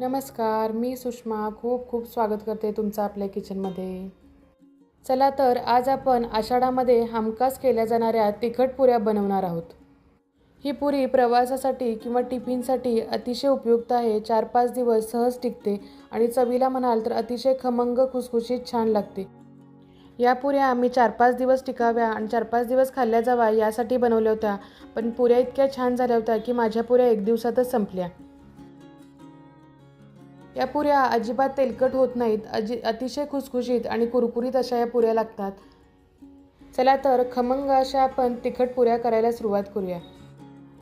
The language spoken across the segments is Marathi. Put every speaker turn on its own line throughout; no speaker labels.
नमस्कार मी सुषमा. खूप खूप स्वागत करते तुमचं आपल्या किचनमध्ये. चला तर आज आपण आषाढामध्ये हमखास केल्या जाणाऱ्या तिखट पुऱ्या बनवणार आहोत. ही पुरी प्रवासासाठी किंवा टिफिनसाठी अतिशय उपयुक्त आहे. चार पाच दिवस सहज टिकते आणि चवीला म्हणाल तर अतिशय खमंग खुसखुशीत छान लागते. या पुऱ्या मी चार पाच दिवस टिकाव्या आणि चार पाच दिवस खाल्ल्या जावा यासाठी बनवल्या होत्या पण पुऱ्या इतक्या छान झाल्या होत्या की माझ्या पुऱ्या एक दिवसातच संपल्या. या पुऱ्या अजिबात तेलकट होत नाहीत अजि अतिशय खुसखुशीत आणि कुरकुरीत अशा या पुऱ्या लागतात. चला तर खमंग अशा आपण तिखट पुऱ्या करायला सुरुवात करूया.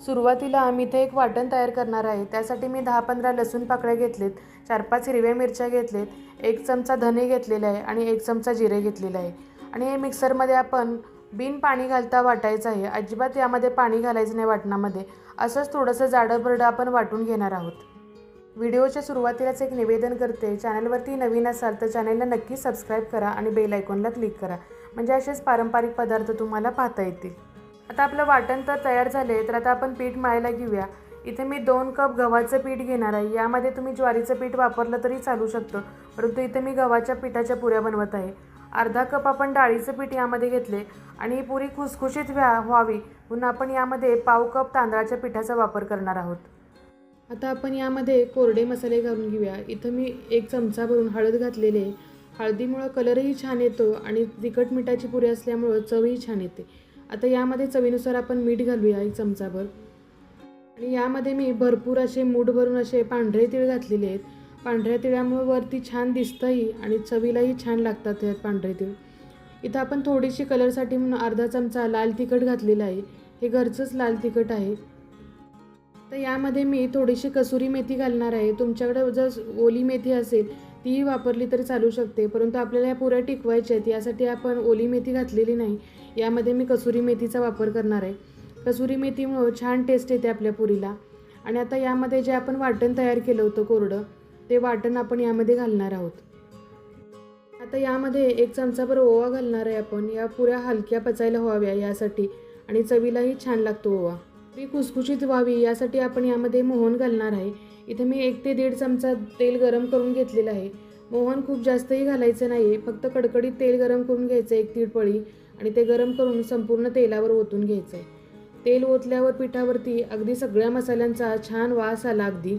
सुरुवातीला आम्ही इथे एक वाटण तयार करणार आहे. त्यासाठी मी दहा पंधरा लसूण पाकळ्या घेतलेत चार पाच हिरव्या मिरच्या घेतलेत एक चमचा धने घेतलेला आहे आणि एक चमचा जिरे घेतलेला आहे. आणि हे मिक्सरमध्ये आपण बिन पाणी घालता वाटायचं आहे. अजिबात यामध्ये पाणी घालायचं नाही वाटणामध्ये. असंच थोडंसं जाडं बरडं आपण वाटून घेणार आहोत. व्हिडिओच्या सुरुवातीलाच एक निवेदन करते चॅनलवरती नवीन असाल तर चॅनलला नक्की सबस्क्राईब करा आणि बेल आयकॉनला क्लिक करा. म्हणजे असेच पारंपरिक पदार्थ तुम्हाला पाहता येतील. आता आपलं वाटण तर तयार झाले तर आता आपण पीठ मळायला घेऊया. इथे मी दोन कप गव्हाचं पीठ घेणार आहे. यामध्ये तुम्ही ज्वारीचं पीठ वापरलं तरी चालू शकतं परंतु इथे मी गव्हाच्या पिठाच्या पुऱ्या बनवत आहे. अर्धा कप आपण डाळीचं पीठ यामध्ये घेतले आणि ही पुरी खुसखुशीत व्हा व्हावी. म्हणून आपण यामध्ये पाव कप तांदळाच्या पिठाचा वापर करणार आहोत. आता आपण यामध्ये कोरडे मसाले घालून घेऊया. इथं मी एक चमचा भरून हळद घातलेले आहे. हळदीमुळं कलरही छान येतो आणि तिखट मिठाची पुरी असल्यामुळं चवही छान येते. आता यामध्ये चवीनुसार आपण मीठ घालूया एक चमचाभर. आणि यामध्ये मी भरपूर असे मूठ भरून असे पांढरे तीळ घातलेले आहेत. पांढऱ्या तिळामुळे वरती छान दिसतंही आणि चवीलाही छान लागतात यात पांढरे तीळ. इथं आपण थोडीशी कलरसाठी म्हणून अर्धा चमचा लाल तिखट घातलेला आहे. हे घरचंच लाल तिखट आहे. तर यामध्ये मी थोडीशी कसुरी मेथी घालणार आहे. तुमच्याकडे जर ओली मेथी असेल तीही वापरली तरी चालू शकते. परंतु आपल्याला ह्या पुऱ्या टिकवायच्या आहेत. यासाठी आपण ओली मेथी घातलेली नाही. यामध्ये मी कसुरी मेथीचा वापर करणार आहे. कसुरी मेथीमुळं छान टेस्ट येते आपल्या पुरीला. आणि आता यामध्ये जे आपण वाटण तयार केलं होतं कोरडं ते वाटण आपण यामध्ये घालणार आहोत. आता यामध्ये एक चमचाभर ओवा घालणार आहे आपण. या पुऱ्या हलक्या पचायला व्हाव्या यासाठी. आणि चवीलाही छान लागतो ओवा. ती कुसकुशीत व्हावी यासाठी आपण यामध्ये मोहन घालणार आहे. इथे मी एक ते दीड चमचा तेल गरम करून घेतलेलं आहे. मोहन खूप जास्तही घालायचं नाही आहे फक्त कडकडीत तेल गरम करून घ्यायचं एक तीड पळी आणि ते गरम करून संपूर्ण तेलावर ओतून घ्यायचं आहे तेल ओतल्यावर पिठावरती अगदी सगळ्या मसाल्यांचा छान वास आला अगदी.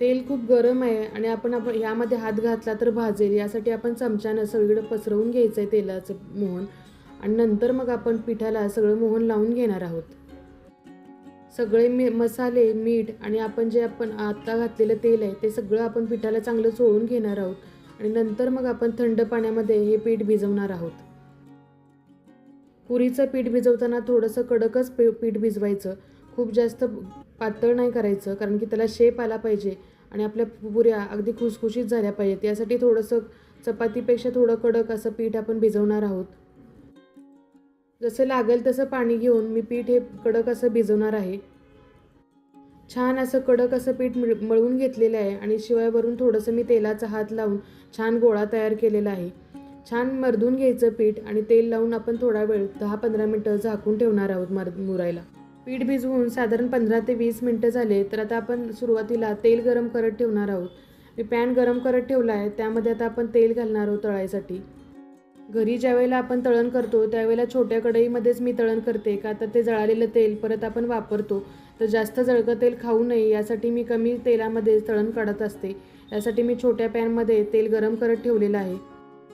तेल खूप गरम आहे आणि आपण आपण यामध्ये हात घातला तर भाजेल. यासाठी आपण चमच्यानं सगळीकडे पसरवून घ्यायचं आहे तेलाचं मोहन. आणि नंतर मग आपण पिठाला सगळं मोहन लावून घेणार आहोत. सगळे मी मसाले मीठ आणि आपण जे आपण आत्ता घातलेलं तेल आहे ते सगळं आपण पिठाला चांगलं चोळून घेणार आहोत. आणि नंतर मग आपण थंड पाण्यामध्ये हे पीठ भिजवणार आहोत. पुरीचं पीठ भिजवताना थोडंसं कडकच पे पीठ भिजवायचं. खूप जास्त पातळ नाही करायचं कारण की त्याला शेप आला पाहिजे आणि आपल्या पुऱ्या अगदी खुसखुशीत झाल्या पाहिजेत. यासाठी थोडंसं चपातीपेक्षा थोडं कडक असं पीठ आपण भिजवणार आहोत. जसं लागेल तसं पाणी घेऊन मी पीठ हे कडक असं भिजवणार आहे. छान असं कडक असं पीठ मिळ मळून घेतलेलं आहे आणि शिवायवरून थोडंसं मी तेलाचा हात लावून छान गोळा तयार केलेला आहे. छान मर्दून घ्यायचं पीठ आणि तेल लावून आपण थोडा वेळ दहा पंधरा मिनटं झाकून ठेवणार आहोत मर मुरायला. पीठ भिजवून साधारण पंधरा ते वीस मिनटं झाले तर आता आपण सुरुवातीला तेल गरम करत ठेवणार आहोत. मी पॅन गरम करत ठेवला आहे त्यामध्ये आता आपण तेल घालणार आहोत तळायसाठी. घरी ज्यावेळेला आपण तळण करतो त्यावेळेला छोट्या कढईमध्येच मी तळण करते. का तर ते जळालेलं तेल परत आपण वापरतो. तर जास्त जळकं तेल खाऊ नये यासाठी मी कमी तेलामध्ये तळण काढत असते. यासाठी मी छोट्या पॅनमध्ये तेल गरम करत ठेवलेलं आहे.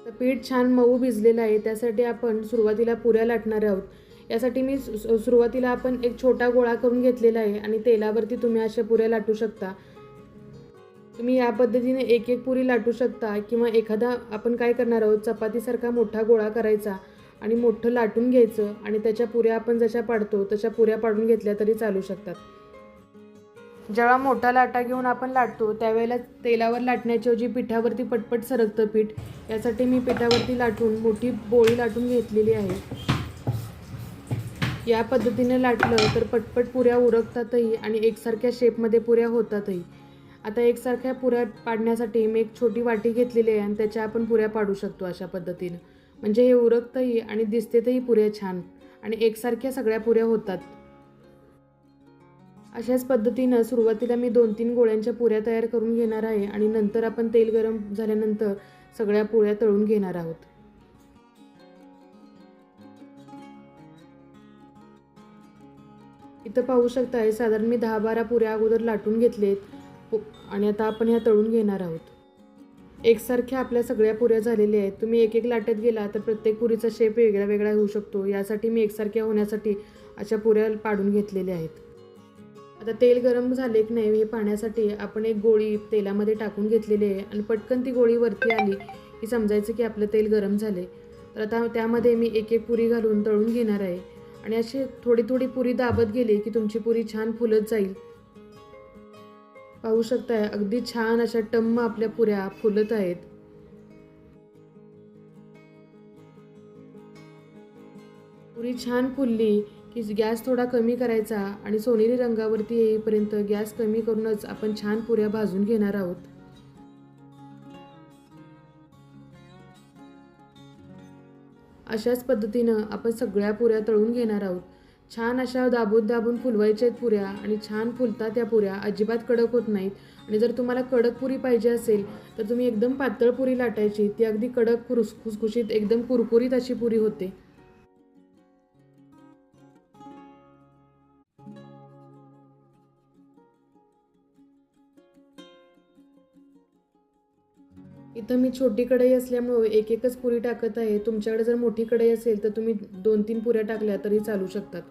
तर पीठ छान मऊ भिजलेलं आहे त्यासाठी आपण सुरुवातीला पुऱ्या लाटणार आहोत. यासाठी मी सु सुरुवातीला आपण एक छोटा गोळा करून घेतलेला आहे आणि तेलावरती तुम्ही अशा पुऱ्या लाटू शकता. तुम्ही या पद्धतीने एक एक पुरी लाटू शकता किंवा एखादा आपण काय करणार आहोत चपातीसारखा मोठा गोळा करायचा आणि मोठं लाटून घ्यायचं आणि त्याच्या पुऱ्या आपण जशा पाडतो तशा पुऱ्या पाडून घेतल्या तरी चालू शकतात. जेव्हा मोठा लाटा घेऊन आपण लाटतो त्यावेळेला तेलावर लाटण्याच्याऐवजी पिठावरती पटपट सरकतं पीठ. यासाठी मी पिठावरती लाटून मोठी बोळी लाटून घेतलेली आहे. या पद्धतीने लाटलं तर पटपट पुऱ्या उरकतातही आणि एकसारख्या शेपमध्ये पुऱ्या होतातही. आता एकसारख्या पुऱ्या पाडण्यासाठी मी एक छोटी वाटी घेतलेली आहे आणि त्याच्या आपण पुऱ्या पाडू शकतो अशा पद्धतीनं. म्हणजे हे उरकतही आणि दिसतेतही पुऱ्या छान आणि एकसारख्या सगळ्या पुऱ्या होतात. अशाच पद्धतीनं सुरुवातीला मी दोन तीन गोळ्यांच्या पुऱ्या तयार करून घेणार आहे आणि नंतर आपण तेल गरम झाल्यानंतर सगळ्या पोळ्या तळून घेणार आहोत. इथं पाहू शकताय साधारण मी दहा बारा पुऱ्या अगोदर लाटून घेतलेत. हो आणि आता आपण ह्या तळून घेणार आहोत. एकसारख्या आपल्या सगळ्या पुऱ्या झालेल्या आहेत. तुम्ही एक एक लाटत गेला तर प्रत्येक पुरीचा शेप वेगळा वेगळा होऊ शकतो. यासाठी मी एकसारख्या होण्यासाठी अशा पुऱ्या पाडून घेतलेल्या आहेत. आता तेल गरम झाले की नाही हे पाहण्यासाठी आपण एक गोळी तेलामध्ये टाकून घेतलेली आहे आणि पटकन ती गोळी वरती आली की समजायचं की आपलं तेल गरम झाले तर आता त्यामध्ये मी एक एक पुरी घालून तळून घेणार आहे. आणि अशी थोडी थोडी पुरी दाबत गेली की तुमची पुरी छान फुलत जाईल. पाहू शकताय. अगदी छान अशा टम्म आपल्या पुऱ्या फुलत आहेत. पुरी छान फुलली की गॅस थोडा कमी करायचा आणि सोनेरी रंगावरती येईपर्यंत गॅस कमी करूनच आपण छान पुऱ्या भाजून घेणार आहोत. अशाच पद्धतीनं आपण सगळ्या पुऱ्या तळून घेणार आहोत. छान अशा दाबून दाबून फुलवायच्या आहेत पुऱ्या आणि छान फुलतात त्या पुऱ्या. अजिबात कडक होत नाहीत. आणि जर तुम्हाला कडक पुरी पाहिजे असेल तर तुम्ही एकदम पातळ पुरी लाटायची. ती अगदी कडक खुस खुसखुशीत एकदम कुरकुरीत अशी पुरी होते. इथं मी छोटी कढई असल्यामुळं एक एकच पुरी टाकत आहे. तुमच्याकडे जर मोठी कढई असेल तर तुम्ही दोन तीन पुऱ्या टाकल्या तरी चालू शकतात.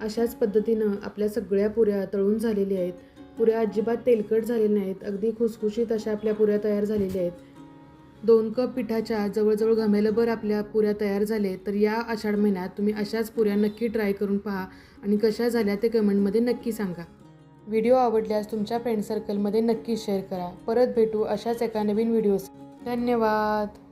अशाच पद्धतीनं आपल्या सगळ्या पुऱ्या तळून झालेल्या आहेत. पुऱ्या अजिबात तेलकट झालेल्या नाहीत. अगदी खुसखुशीत अशा आपल्या पुऱ्या तयार झालेल्या आहेत. दोन कप पिठाच्या जवळजवळ घमेलभर आपल्या पुऱ्या तयार झाले तर या आषाढ महिन्यात तुम्ही अशाच पुऱ्या नक्की ट्राय करून पहा आणि कशा झाल्या ते कमेंटमध्ये नक्की सांगा. व्हिडिओ आवडल्यास तुमच्या फ्रेंड सर्कलमध्ये नक्की शेअर करा. परत भेटू अशाच एका नवीन व्हिडिओस धन्यवाद!